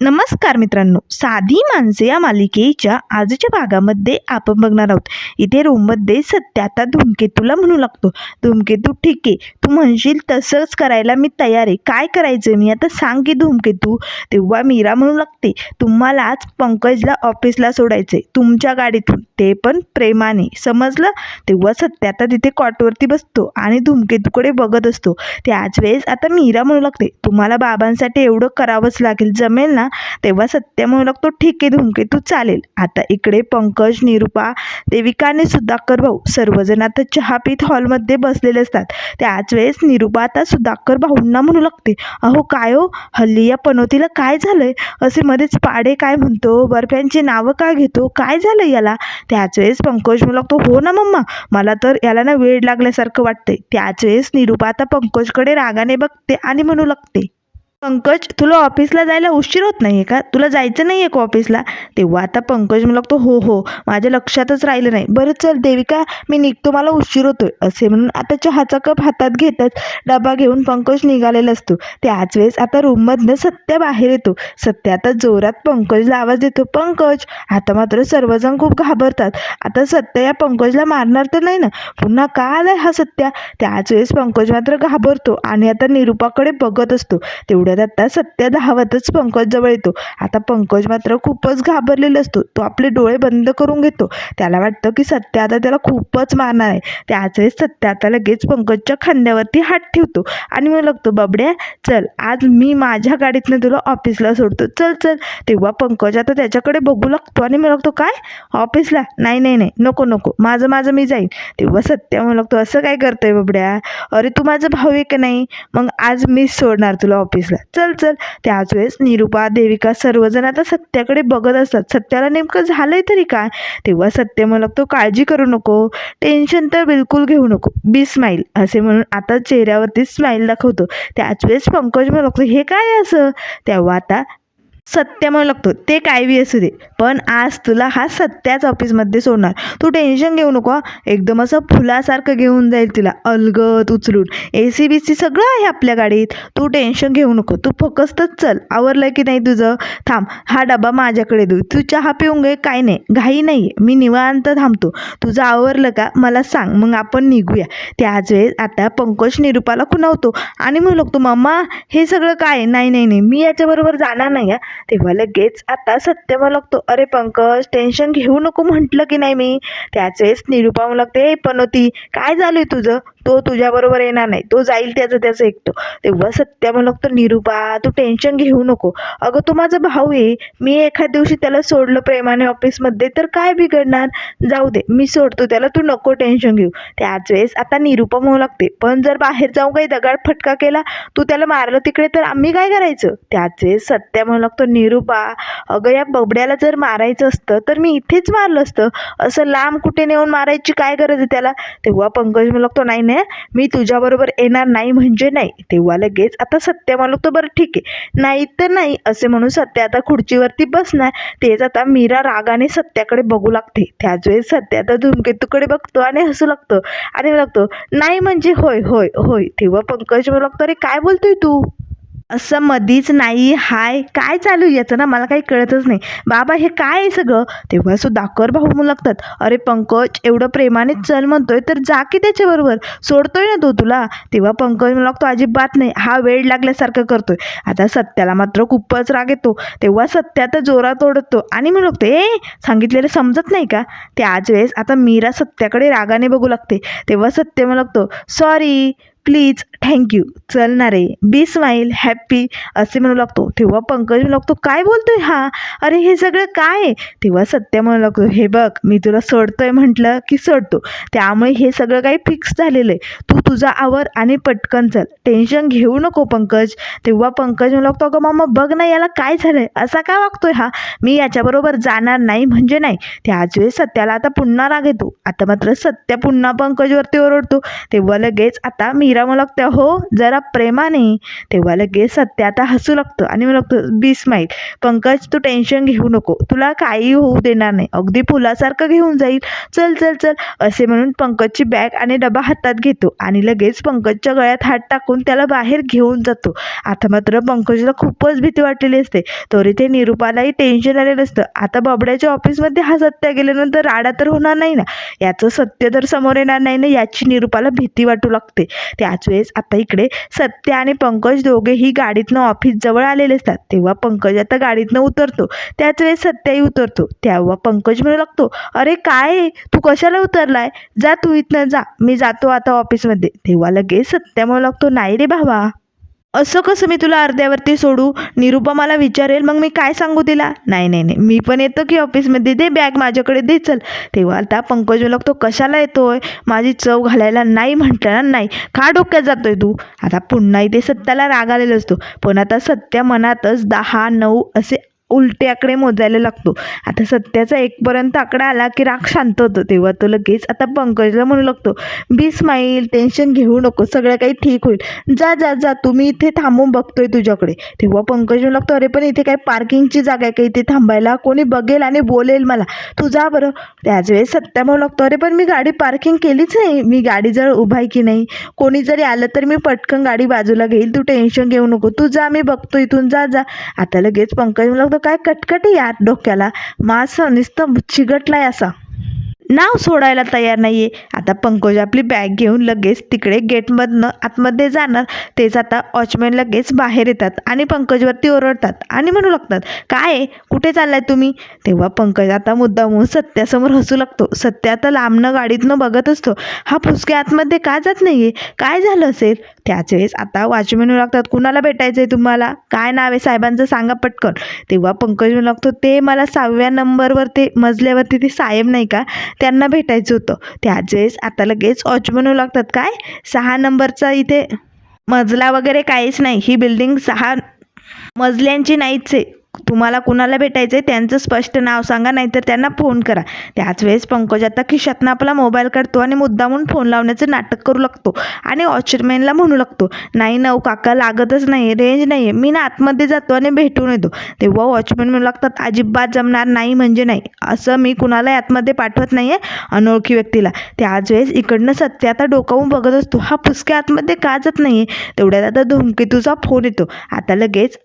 नमस्कार मित्रांनो. साधी माणसे या मालिकेच्या आजच्या भागामध्ये आपण बघणार आहोत. इथे रूममध्ये सत्य आता धूमकेतूला म्हणू लागतो. धूमकेतू ठीक आहे. तू म्हणशील तसंच करायला मी तयार आहे. काय करायचं मी आता सांग की धूमकेतू. तेव्हा मीरा म्हणू लागते तुम्हालाच पंकजला ऑफिसला सोडायचे तुमच्या गाडीतून. ते पण प्रेमाने. समजलं? तेव्हा सत्य आता तिथे कॉटवरती बसतो आणि धूमकेतूकडे बघत असतो. त्याच वेळेस आता मीरा म्हणू लागते तुम्हाला बाबांसाठी एवढं करावंच लागेल. जमेल ना? तेव्हा सत्य म्हणू लागतो ठीक आहे धूमकेतू चालेल. आता इकडे पंकज निरुपा देविकाने सुधाकर भाऊ सर्वजण आता चहा पीत हॉलमध्ये बसलेले असतात. त्याच वेळेस निरुपा आता सुधाकर भाऊंना म्हणू लागते अहो काय हो? हल्ली या पनोतीला काय झालंय? असे मध्येच पाडे काय म्हणतो? बर्फ्यांची नावं काय घेतो? काय झालं याला? त्याच वेळेस पंकज म्हणू लागतो हो ना मम्मा मला तर याला ना वेळ लागल्यासारखं वाटतंय. त्याच वेळेस निरुपा आता पंकजकडे रागाने बघते आणि म्हणू लागते पंकज तुला ऑफिसला जायला उशीर होत नाही आहे का? तुला जायचं नाही आहे का ऑफिसला? तेव्हा आता पंकज मला लागतो हो हो माझ्या लक्षातच राहिलं नाही. बरं चल देविका मी निघतो मला उशीर होतोय असे म्हणून आता चहाचा कप हातात घेतच डबा घेऊन पंकज निघालेला असतो. त्याच वेळेस आता रूममधनं सत्या बाहेर येतो. सत्य आता जोरात पंकजला आवाज देतो पंकज आता मात्र सर्वजण खूप घाबरतात. आता सत्य या पंकजला मारणार तर नाही ना? पुन्हा का आलाय हा सत्या? त्याच वेळेस पंकज मात्र घाबरतो आणि आता निरुपाकडे बघत असतो. तेवढ्यात आता सत्य धावतच पंकज जवळ येतो. आता पंकज मात्र खूपच घाबरलेला असतो. तो आपले डोळे बंद करून घेतो. त्याला वाटतं की सत्य आता त्याला खूपच मारणार आहे. त्याच वेळेस सत्य आता लगेच पंकजच्या खांद्यावरती हात ठेवतो आणि मग लागतो बबड्या चल आज मी माझ्या गाडीतनं तुला ऑफिसला सोडतो. चल चल. तेव्हा पंकज आता त्याच्याकडे बघू लागतो आणि मग लागतो काय? ऑफिसला? नाही नाही नाही. नको नको. माझं माझं मी जाईन. तेव्हा सत्य म्हणू लागतो असं काय करतोय बबड्या? अरे तू माझा भाऊ आहे का नाही? मग आज मीच सोडणार तुला ऑफिसला. चल चल. त्याच वेळेस निरुपा देविका सर्वजण आता सत्याकडे बघत असतात. सत्याला नेमकं झालंय तरी काय? तेव्हा सत्य म्हणू तो काळजी करू नको. टेन्शन तर बिलकुल घेऊ नको. Be smile. असे म्हणून आता चेहऱ्यावरती स्माईल दाखवतो. त्याच वेळेस पंकज म्हणू हे काय आहे असं? तेव्हा आता सत्य म्हणू लागतो. ते काय बी असू दे. पण आज तुला हा सत्याच ऑफिसमध्ये सोडणार. तू टेन्शन घेऊ नको एकदम असं फुलासारखं घेऊन जाईल तुला अलगत उचलून. ए सी बी सी सगळं आहे आपल्या गाडीत. तू टेन्शन घेऊ नको. तू फकस्तच चल. आवरलं की नाही तुझं? थांब. हा डबा माझ्याकडे देऊ. तू चहा पिऊन घे. काय नाही. घाई नाही. मी निवांत थांबतो. तुझं आवरलं का? मला सांग. मग आपण निघूया. त्याच वेळेस आता पंकज निरुपाला खुणावतो. आणि मग लागतो मम्मा हे सगळं काय नाही नाही नाही. मी याच्याबरोबर जाणार नाही आहे तेव्हा लगेच आता सत्य म्हणू लागतो. अरे पंकज टेन्शन घेऊ नको म्हटलं की नाही मी? त्याच वेळेस निरुपा म्हणू लागते "ए, पनोती काय झालंय तुझं? तो तुझ्याबरोबर येणार नाही. तो जाईल त्याचं त्याचं ऐकतो. तेव्हा सत्य म्हणू लागतो निरुपा तू टेन्शन घेऊ नको. अगं तू माझा भाऊ आहे. मी एखाद दिवशी त्याला सोडलं प्रेमाने ऑफिसमध्ये तर काय बिघडणार? जाऊ दे मी सोडतो त्याला. तू नको टेन्शन घेऊ. त्याच वेळेस आता निरुपा म्हणू लागते पण जर बाहेर जाऊन काही दगाड फटका केला तू त्याला मारलं तिकडे तर आम्ही काय करायचं? त्याच वेळेस सत्या म्हणू लागतो निरुपा अगं या बबड्याला जर मारायचं असतं तर मी इथेच मारलं असतं. असं लांब कुठे नेऊन मारायची काय गरज आहे त्याला? तेव्हा पंकज म्हणू लागतो नाही नाही मी तुझ्याबरोबर येणार नाही म्हणजे नाही. तेव्हा लगेच आता सत्य म्हणलो लागतो बरं ठीक आहे. नाही तर नाही असे म्हणून सत्य आता खुर्चीवरती बसणार. तेच आता मीरा रागाने सत्याकडे बघू लागते. त्याच वेळेस सत्या आता धूमकेतूकडे बघतो आणि हसू लागतो. आणि लागतो नाही म्हणजे होय होय होय. तेव्हा पंकज म्हणू लागतो अरे काय बोलतोय तू? असं मधीच नाही हाय काय चालू आहे याचं ना? मला काही कळतच नाही. बाबा हे काय आहे सगळं? तेव्हा सुद्धा कर भाऊ म्हणू लागतात. अरे पंकज एवढं प्रेमाने चल म्हणतोय तर जा की त्याच्याबरोबर. सोडतोय ना तो तुला? तेव्हा पंकज म्हणू लागतो अजिबात नाही. हा वेळ लागल्यासारखं करतोय. आता सत्याला मात्र खूपच राग येतो. तेव्हा सत्या तर जोरात ओढतो आणि म्हणू लागतो ए सांगितलेलं समजत नाही का? त्याच वेळेस आता मीरा सत्याकडे रागाने बघू लागते. तेव्हा सत्य म्हणू लागतो सॉरी प्लीज थँक्यू चल ना रे बी स्माईल हॅप्पी असे म्हणू लागतो. तेव्हा पंकज म्हणू लागतो काय बोलतोय हा? अरे हे सगळं काय आहे? तेव्हा सत्य म्हणू लागतो हे बघ मी तुला सोडतोय म्हटलं की सोडतो. त्यामुळे हे सगळं काही फिक्स झालेलं आहे. तू तुझा आवर आणि पटकन चल. टेन्शन घेऊ नको पंकज. तेव्हा पंकज म्हणू लागतो अगं मामा बघ ना याला काय झालं आहे असा का वागतोय हा? मी याच्याबरोबर जाणार नाही म्हणजे नाही. त्याच वेळेस सत्याला आता पुन्हा राग येतो. आता मात्र सत्य पुन्हा पंकजवरती ओरडतो. तेव्हा लगेच आता मीरा म्हणू लागते हो जरा प्रेमाने. तेव्हा लगेच सत्य आता हसू लागतं आणि म्हणू लागतो बी स्माईल पंकज तू टेन्शन घेऊ नको. तुला काही होऊ देणार नाही. अगदी फुलासारखं घेऊन जाईल. चल चल चल. असे म्हणून पंकजची बॅग आणि डबा हातात घेतो आणि लगेच पंकजच्या गळ्यात हात टाकून त्याला बाहेर घेऊन जातो. आता मात्र पंकजला खूपच भीती वाटलेली असते. तरी ते निरूपालाही टेन्शन आलेलं असतं आता बबड्याच्या ऑफिसमध्ये हा सत्य गेल्यानंतर राडा तर होणार नाही ना? याचं सत्य तर समोर येणार नाही ना? याची निरूपाला भीती वाटू लागते. त्याच वेळेस आता इकडे सत्य आणि पंकज दोघेही गाडीतनं ऑफिस जवळ आलेले असतात. तेव्हा पंकज आता गाडीतनं उतरतो. त्याच वेळेस सत्यही उतरतो. तेव्हा पंकज म्हणू लागतो अरे काय तू कशाला उतरलाय? जा तू इथनं जा. मी जातो आता ऑफिसमध्ये तेव्हा लगेच सत्या म्हणू लागतो नाही रे भावा असं कसं मी तुला अर्ध्यावरती सोडू? निरुपा मला विचारेल मग मी काय सांगू तिला? नाही नाही नाही. मी पण येतो की ऑफिसमध्ये. दे बॅग माझ्याकडे दे चल. तेव्हा आता पंकज म्हणू तो कशाला येतोय? माझी चव घालायला नाही म्हटलं नाही. का डोक्यात जातोय तू. आता पुन्हा इथे सत्याला राग आलेला असतो. पण आता सत्या मनातच दहा नऊ असे उलटे आकडे मोजायला लागतो. आता सत्याचा एकपर्यंत आकडा आला की राग शांत होतो. तेव्हा तो लगेच आता पंकजला म्हणू लागतो बी स्माईल टेन्शन घेऊ नको सगळं काही ठीक होईल. जा जा जा तुम्ही इथे थांबून बघतोय तुझ्याकडे. तेव्हा पंकज म्हणू लागतो अरे पण इथे काय पार्किंगची जागा आहे का इथे थांबायला? कोणी बघेल आणि बोलेल मला. तू जा बरं. त्याच वेळेस सत्या म्हणू लागतो अरे पण मी गाडी पार्किंग केलीच नाही. मी गाडी जर उभा आहे की नाही? कोणी जरी आलं तर मी पटकन गाडी बाजूला घेईल. तू टेन्शन घेऊ नको. तू जा मी बघतो इथून. जा जा. आता लगेच पंकज म्हणू लागतो काय कटकटी यार डोक्याला. मास नुसतं चिगटलाय असा. नाव सोडायला तयार नाही आहे आता पंकज आपली बॅग घेऊन लगेच तिकडे गेटमधनं आतमध्ये जाणार. तेच आता वॉचमॅन लगेच बाहेर येतात आणि पंकजवरती ओरडतात आणि म्हणू लागतात काय आहे? कुठे चाललाय तुम्ही? तेव्हा पंकज आता मुद्दामून सत्यासमोर हसू लागतो. सत्य आता लांबनं गाडीतनं बघत असतो. हा फुसके आतमध्ये का जात नाही आहे काय झालं असेल? त्याच वेळेस आता वॉचमॅन म्हणू लागतात कुणाला भेटायचं आहे तुम्हाला? काय नाव आहे? साहेबांचं सांगा पटकन. तेव्हा पंकज म्हणू लागतो ते मला सहाव्या नंबरवरती मजल्यावरती ते साहेब नाही का? त्यांना भेटायचं होतं. त्याच वेळेस आता लगेच वॉचमन म्हणू लागतात. काय? सहा नंबरचा इथे मजला वगैरे काहीच नाही. ही बिल्डिंग सहा मजल्यांची नाहीच आहे. तुम्हाला कुणाला भेटायचं आहे त्यांचं स्पष्ट नाव सांगा नाहीतर त्यांना फोन करा. त्याच वेळेस पंकज आता खिशातनं आपला मोबाईल काढतो आणि मुद्दामून फोन लावण्याचं नाटक करू लागतो आणि वॉचरमॅनला म्हणू लागतो नाही नऊ काका लागतच नाही रेंज नाही आहे मी ना आतमध्ये जातो आणि भेटून येतो. तेव्हा वॉचमॅन म्हणू लागतात अजिबात जमणार नाही म्हणजे नाही. असं मी कुणालाही आतमध्ये पाठवत नाही आहे अनोळखी व्यक्तीला. त्याच वेळेस इकडनं सत्य आता डोकावून बघत असतो हा फुसक्या आतमध्ये का जात नाही आहे तेवढ्यात आता धुमकेतूचा फोन येतो. आता लगेच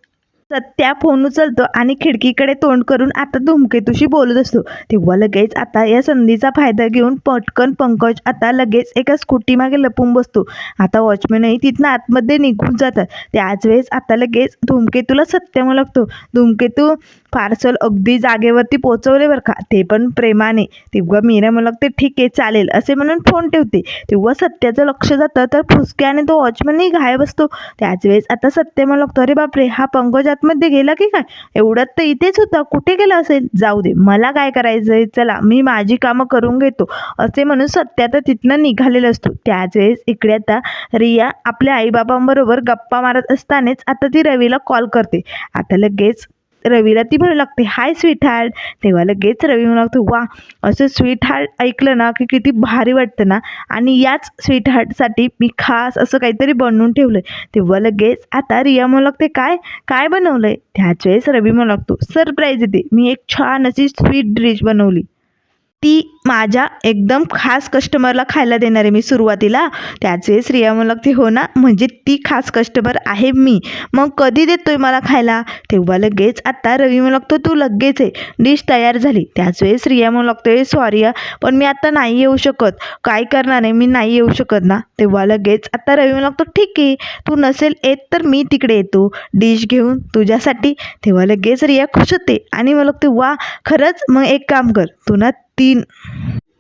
सत्या फोन उचलतो आणि खिडकीकडे तोंड करून आता धूमकेतूशी बोलत असतो. तेव्हा लगेच आता या संधीचा फायदा घेऊन पटकन पंकज आता लगेच एका स्कूटी मागे लपून बसतो. आता वॉचमॅनही तिथनं आतमध्ये निघून जातात. त्याच वेळेस आता लगेच धूमकेतूला सत्य लागतो. धूमकेतू पार्सल अगदी जागेवरती पोचवले बरं का? ते पण प्रेमाने. तेव्हा मीरा म्हणू ते ठीक आहे चालेल. असे म्हणून फोन ठेवते. तेव्हा सत्याचं लक्ष जातं तर फुसक्याने तो वॉचमनही गायब असतो. त्याच वेळेस आता सत्य मला लागतो अरे बापरे हा पंकज आतमध्ये गेला की काय? एवढ्यात तर इथेच होता. कुठे गेला असेल? जाऊ दे मला काय करायचंय? चला मी माझी कामं करून घेतो. असे म्हणून सत्य तर तिथनं निघालेला असतो. त्याच वेळेस इकडे आता रिया आपल्या आईबाबांबरोबर गप्पा मारत असतानाच आता ती रवीला कॉल करते. आता लगेच रवीला ती म्हणू लागते हाय स्वीट हार्ट तेव्हा लगेच रवी म्हणू लागतो वा असं स्वीट हार्ट ऐकलं ना की किती भारी वाटतं ना आणि याच स्वीट हार्टसाठी मी खास असं काहीतरी बनवून ठेवलं आहे तेव्हा लगेच आता रिया म्हणू लागते काय काय बनवलं आहे त्याच वेळेस रवी म्हणू लागतो सरप्राईज येते मी एक छान अशी स्वीट डिश बनवली. ती माझ्या एकदम खास कस्टमरला खायला देणार आहे मी सुरुवातीला. त्याचे श्रिया म्हणू लागते हो ना म्हणजे ती खास कस्टमर आहे मी. मग कधी देतोय मला खायला? तेव्हा लगेच आत्ता रवी म्हणू लागतो तू लगेच आहे. डिश तयार झाली. त्याच वेळेस रिया म्हणू लागतोय सॉरी पण मी आता नाही येऊ शकत. काय करणार आहे? मी नाही येऊ शकत ना. तेव्हा लगेच आत्ता रवी म्हणू लागतो ठीक आहे. तू नसेल येत तर मी तिकडे येतो. डिश घेऊन तुझ्यासाठी. तेव्हा लगेच रिया खुश होते आणि मला लागते वा खरंच? मग एक काम कर. तू ना तीन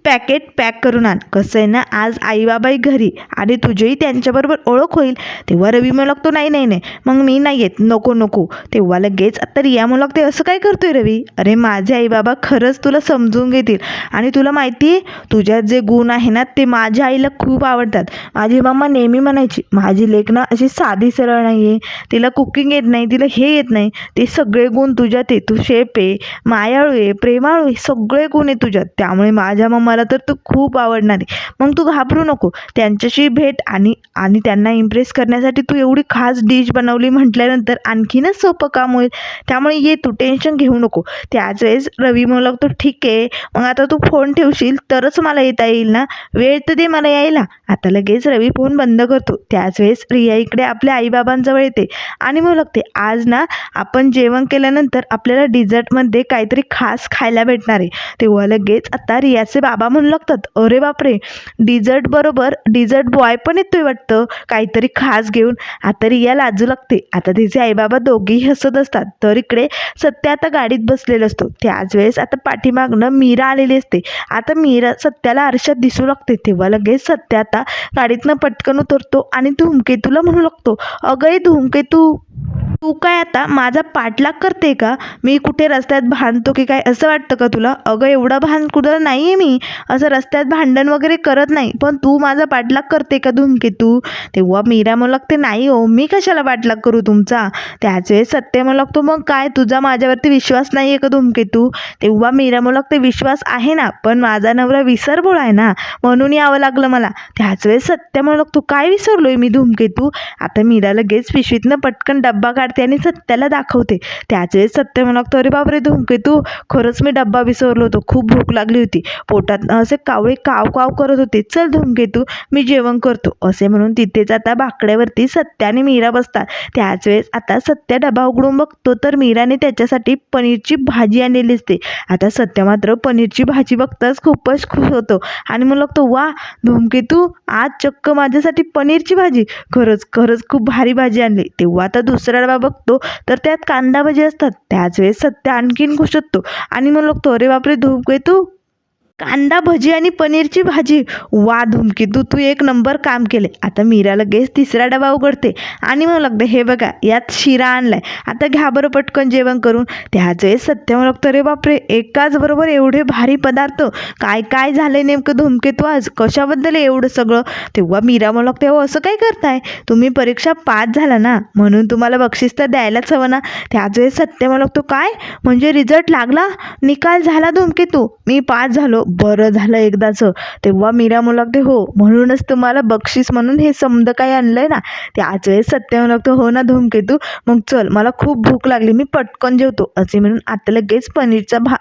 पॅकेट पॅक करून आण. कसं आहे ना आज आईबाबाई घरी आणि तुझीही त्यांच्याबरोबर ओळख होईल. तेव्हा रवी म्हणू लागतो नाही नाही नाही. मग मी नाही येत. नको नको. तेव्हा लगेच आता रिया म्हणू लागते असं काय करतोय रवी? अरे माझे आईबाबा खरंच तुला समजून घेतील. आणि तुला माहिती आहे तुझ्यात जे गुण आहे ना ते माझ्या आईला खूप आवडतात. माझी मम्मा नेहमी म्हणायची माझी लेखना अशी साधी सरळ नाही आहे तिला कुकिंग येत नाही तिला हे येत नाही. ते सगळे गुण तुझ्यात आहे. तू शेप आहे मायाळू आहे प्रेमाळू आहे. सगळे गुण आहे तुझ्यात. त्यामुळे माझ्या मम्मा मला तर तू खूप आवडणार आहे. मग तू घाबरू नको. त्यांच्याशी भेट आणि आणि त्यांना इम्प्रेस करण्यासाठी तू एवढी खास डिश बनवली म्हटल्यानंतर आणखीनच सोपं काम होईल. त्यामुळे ये तू टेन्शन घेऊ नको. त्याच वेळेस रवी म्हणू लागतो ठीक आहे. मग आता तू फोन ठेवशील तरच मला येता येईल ना? वेळ तर दे मला यायला. आता लगेच रवी फोन बंद करतो. त्याच वेळेस रिया इकडे आपल्या आईबाबांजवळ येते. आणि म्हणू लागते आज ना आपण जेवण केल्यानंतर आपल्याला डिझर्टमध्ये काहीतरी खास खायला भेटणार आहे. तेव्हा लगेच आता रियाचे बाबा म्हणू लागतात अरे बापरे डिझर्ट बरोबर डिझर्ट बॉय पण येतोय वाटतं काहीतरी खास घेऊन. आता रिया लाजू लागते. आता तिचे आईबाबा दोघेही हसत असतात. तर इकडे सत्य आता गाडीत बसलेला असतो. त्याच वेळेस आता पाठीमागनं मीरा आलेली असते. आता मीरा सत्याला आरशात दिसू लागते. तेव्हा लगेच सत्य आता गाडीतनं पटकन उतरतो आणि धूमकेतूला म्हणू लागतो अगं धूमकेतू तू काय आता माझा पाठलाग करते का? मी कुठे रस्त्यात भांडतो की काय? असं वाटतं का तुला? अगं एवढा भान कुठं नाही आहे मी. असं रस्त्यात भांडण वगैरे करत नाही. पण तू माझा पाठलाग करते का धूमकेतू? तेव्हा मीरा म्हणू लागते नाही हो. मी कशाला पाठलाग करू तुमचा? त्याच वेळेस सत्य म्हणू लागतो मग काय? तुझा माझ्यावरती विश्वास नाही आहे का धूमकेतू? तेव्हा मीरा म्हणू लागते विश्वास आहे ना. पण माझा नवरा विसरबोळ आहे ना. म्हणून यावं लागलं मला. त्याच वेळेस सत्य म्हणू लागतो काय विसरलोय मी धूमकेतू? आता मीरा लगेच पिशवीतनं पटकन डब्बा काढते आणि सत्याला दाखवते. त्याच वेळेस सत्य म्हणू लागतो अरे बापरे धूमकेतू खरंच मी डब्बा विसरलो होतो. खूप भूक लागली होती. पोटात असे कावळे काव काव करत होते. चल धूमकेतू मी जेवण करतो. असे म्हणून तिथेच आता बाकड्यावरती सत्या आणि मीरा बसतात. त्याच वेळेस आता सत्य डबा उघडून बघतो तर मीराने त्याच्यासाठी पनीरची भाजी आणलेली असते. आता सत्य मात्र पनीरची भाजी बघताच खूपच खुश होतो. आणि मग लागतो वा धूमकेतू आज चक्क माझ्यासाठी पनीरची भाजी. खरंच खरंच खूप भारी भाजी आणली. तेव्हा आता दुसरा डबा बघतो तर त्यात कांदा भजी असतात. त्याच वेळेस सत्य आणखीन खुश होतो. आणि मग लागतो अरे बापरे धूमकेतू कांदा भजी आणि पनीरची भाजी. वा धुमकी तू तू एक नंबर काम केले. आता मीरा लगेच तिसरा डबा उघडते. आणि मग लागते हे बघा यात शिरा आणलाय. आता घ्या बरं पटकन जेवण करून. त्याच वेळेस सत्य मग लागतं रे बापरे एकाच बरोबर एवढे भारी पदार्थ. काय काय झाले नेमकं धुमके तू आज? कशाबद्दल एवढं सगळं? तेव्हा मीरा मग लागते हो असं काय करताय? तुम्ही परीक्षा पास झाला ना? म्हणून तुम्हाला बक्षीस तर द्यायलाच हवं ना? त्याच वेळेस सत्य मग लागतो काय? म्हणजे रिझल्ट लागला? निकाल झाला धुमकेतू. मी पास झालो. बरं झालं एकदाचं. तेव्हा मीरा म्हणू लागते हो म्हणूनच तुम्हाला बक्षीस म्हणून हे समद काही आहे ना? ते वेळेस सत्य म्हणू लागतो. हो ना धूमकेतू? मग चल मला खूप भूक लागली. मी पटकन जेवतो. असे म्हणून आता लगेच पनीरचा भा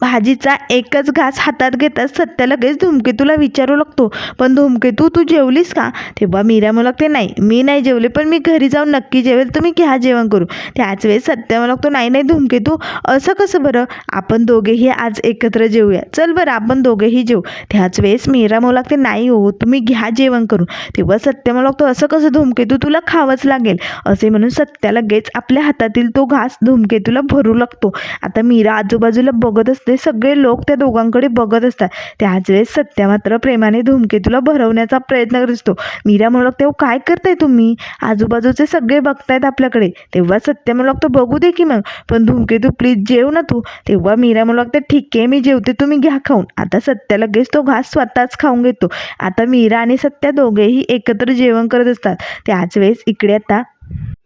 भाजीचा एकच घास हातात घेताच सत्य लगेच धूमकेतूला विचारू लागतो. पण धूमकेतू तू जेवलीस का? तेव्हा मीरा म्हणू लागते नाही मी नाही जेवले पण मी घरी जाऊन नक्की जेवेल तुम्ही घ्या जेवण करू त्याच वेळेस सत्य म्हणू लागतो नाही नाही धूमकेतू असं कसं बरं? आपण दोघेही आज एकत्र जेवूया चल बरं आपण दोघेही जेवू त्याच वेळेस मीरा म्हणू लागते नाही हो तुम्ही घ्या जेवण करू तेव्हा सत्य म्हणू लागतो असं कसं धूमकेतू तुला खावंच लागेल. असे म्हणून सत्या लगेच आपल्या हातातील तो घास धूमकेतूला भरू लागतो. आता मीरा आजूबाजूला बघत असते सगळे लोक त्या दोघांकडे बघत असतात. त्याच वेळेस सत्या मात्र प्रेमाने धूमकेतूला भरवण्याचा प्रयत्न करत असतो. मीरा म्हणू लागते काय करताय तुम्ही? आजूबाजूचे सगळे बघतायत आपल्याकडे. तेव्हा सत्य म्हणू लागतो बघू दे की मग. पण धूमकेतू प्लीज जेव ना तू. तेव्हा मीरा म्हणू लागते ठीक आहे मी जेवते तुम्ही घ्या खाऊन. आता सत्या लगेच तो घास स्वतःच खाऊन घेतो. आता मीरा आणि सत्या दोघेही एकत्र जेवण करत असतात. त्याच वेळेस इकडे आता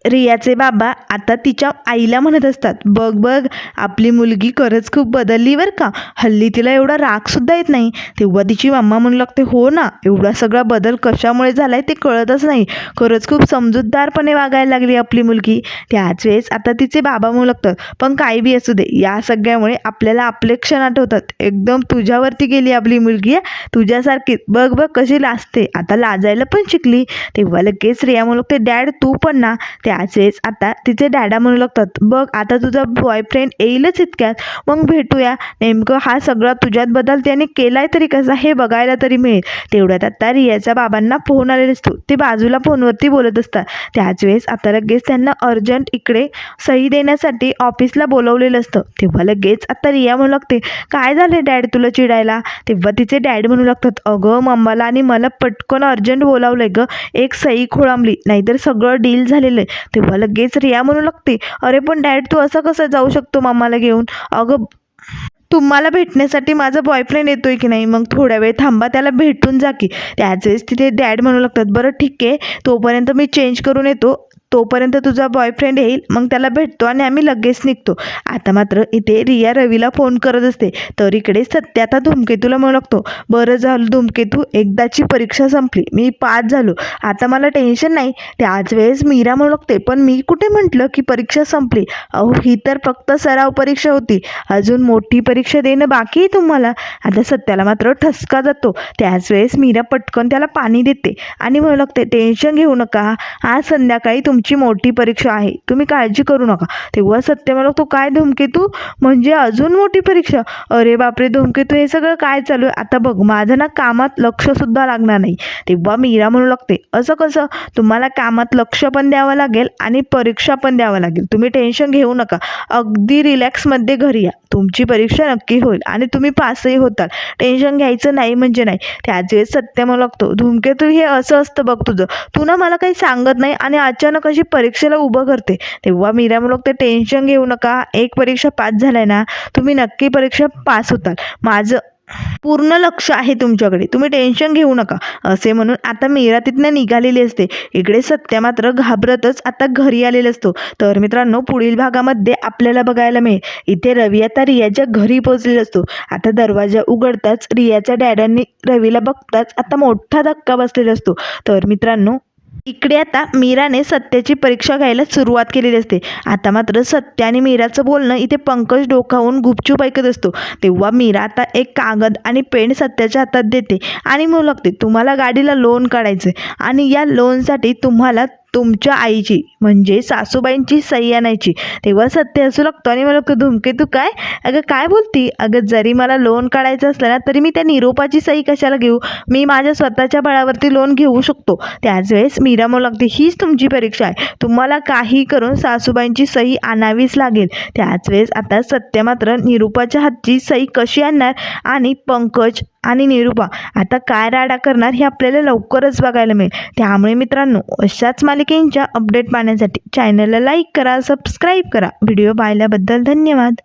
रियाचे बाबा आता तिच्या आईला म्हणत असतात बघ बघ आपली मुलगी खरंच खूप बदलली बरं का. हल्ली तिला एवढा रागसुद्धा येत नाही. तेव्हा तिची मम्मा म्हणू लागते हो ना एवढा सगळा बदल कशामुळे झाला आहे ते कळतच नाही. खरंच खूप समजूतदारपणे वागायला लागली आपली मुलगी. त्याच वेळेस आता तिचे बाबा म्हणू लागतात पण काही बी असू दे या सगळ्यामुळे आपल्याला आपले क्षण आठवतात. एकदम तुझ्यावरती गेली आपली मुलगी तुझ्यासारखी. बघ बघ कशी लाजते. आता लाजायला पण शिकली. तेव्हा लगेच रिया म्हणू लागते डॅड तू पण ना त्याच वेळेस आता तिचे डॅडा म्हणू लागतात बघ आता तुझा बॉयफ्रेंड येईलच इतक्यात मग भेटूया. नेमकं हा सगळा तुझ्यात बदल त्याने केलाय तरी कसा हे बघायला तरी मिळेल. तेवढ्यात आता रियाच्या बाबांना फोन आलेला असतो. ते बाजूला फोनवरती बोलत असतात. त्याच वेळेस आता लगेच त्यांना अर्जंट इकडे सही देण्यासाठी ऑफिसला बोलवलेलं असतं. तेव्हा लगेच आता रिया म्हणू लागते काय झालं डॅड तुला चिडायला? तेव्हा तिचे डॅड म्हणू लागतात अगं मम्माला आणि मला पटकन अर्जंट बोलावलंय ग. एक सही खोळंबली नाहीतर सगळं डील झालेलं आहे. तेव्हा लगेच रिया म्हणू लागते अरे पण डॅड तू असं कसं जाऊ शकतो मामाला घेऊन? अगं तुम्हाला भेटण्यासाठी माझा बॉयफ्रेंड येतोय की नाही? मग थोड्या वेळ थांबा त्याला भेटून जा की. त्याच वेळेस तिथे डॅड म्हणू लागतात बरं ठीक आहे. तोपर्यंत मी चेंज करून येतो. तोपर्यंत तुझा बॉयफ्रेंड येईल मग त्याला भेटतो आणि आम्ही लगेच निघतो. आता मात्र इथे रिया रवीला फोन करत असते. तर इकडे सत्य आता धूमकेतूला म्हणू लागतो बरं झालं धूमकेतू एकदाची परीक्षा संपली. मी पास झालो. आता मला टेन्शन नाही. त्याच वेळेस मीरा म्हणू लागते पण मी कुठे म्हटलं की परीक्षा संपली? अहो ही तर फक्त सराव परीक्षा होती. अजून मोठी परीक्षा देणं बाकी तुम्हाला. आता सत्याला मात्र ठसका जातो. त्याच वेळेस मीरा पटकन त्याला पाणी देते आणि म्हणू लागते टेन्शन घेऊ नका. आज संध्याकाळी तुम तुमची मोठी परीक्षा आहे. तुम्ही काळजी करू नका. तेव्हा सत्य तो काय धूमकेतू म्हणजे अजून मोठी परीक्षा. अरे बापरे धूमकेतू हे सगळं काय चालू आहे? आता बघ माझं ना कामात लक्षसुद्धा लागणार नाही. तेव्हा मीरा म्हणू लागते असं कसं? तुम्हाला कामात लक्ष पण द्यावं लागेल आणि परीक्षा पण द्यावं लागेल. तुम्ही टेन्शन घेऊ नका. अगदी रिलॅक्समध्ये घरी या. तुमची परीक्षा नक्की होईल आणि तुम्ही पासही होताल. टेन्शन घ्यायचं नाही म्हणजे नाही. त्याच वेळेस सत्य म्हणू लागतो धूमकेतू हे असं असतं बघ तुझं. तू ना मला काही सांगत नाही आणि अचानक अशी परीक्षेला उभं करते तेव्हा मीरा म्हणू ते टेन्शन घेऊ नका. एक परीक्षा पास झालाय ना तुम्ही नक्की परीक्षा पास होताल. माझं पूर्ण लक्ष आहे तुमच्याकडे. तुम्ही टेन्शन घेऊ नका. असे म्हणून आता मीरा तिथनं निघालेली असते. इकडे सत्य मात्र घाबरतच आता घरी आलेला असतो. तर मित्रांनो पुढील भागामध्ये आपल्याला बघायला मिळेल. इथे रवी आता रियाच्या घरी पोहोचलेला असतो. आता दरवाजा उघडताच रियाच्या डॅडांनी रवीला बघताच आता मोठा धक्का बसलेला असतो. तर मित्रांनो इकडे आता मीराने सत्याची परीक्षा घ्यायला सुरुवात केलेली असते. आता मात्र सत्य आणि मीराचं बोलणं इथे पंकज डोकावून गुपचूप ऐकत असतो. तेव्हा मीरा आता एक कागद आणि पेन सत्याच्या हातात देते आणि म्हणू लागते तुम्हाला गाडीला लोन काढायचं आहे आणि या लोनसाठी तुम्हाला तुमच्या आईची म्हणजे सासूबाईंची सही आणायची तेव्हा सत्य असू लागतो आणि मला धुमके तू काय? अगं काय बोलती? अगं जरी मला लोन काढायचं असलं ना तरी मी त्या निरोपाची सही कशाला घेऊ? मी माझ्या स्वतःच्या बळावरती लोन घेऊ शकतो. त्याच वेळेस मीरा म्हणू लागते हीच तुमची परीक्षा आहे. तुम्हाला काही करून सासूबाईंची सही आणावीच लागेल. त्याच वेळेस आता सत्य मात्र निरूपाच्या हातची सही कशी आणणार? आणि पंकज आणि निरूपा आता काय राडा करणार हे आपल्याला लवकरच बघायला मिळेल. त्यामुळे मित्रांनो अशाच मालिकेंच्या अपडेट पाहण्यासाठी चॅनलला लाईक करा सबस्क्राईब करा. व्हिडिओ पाहिल्याबद्दल धन्यवाद.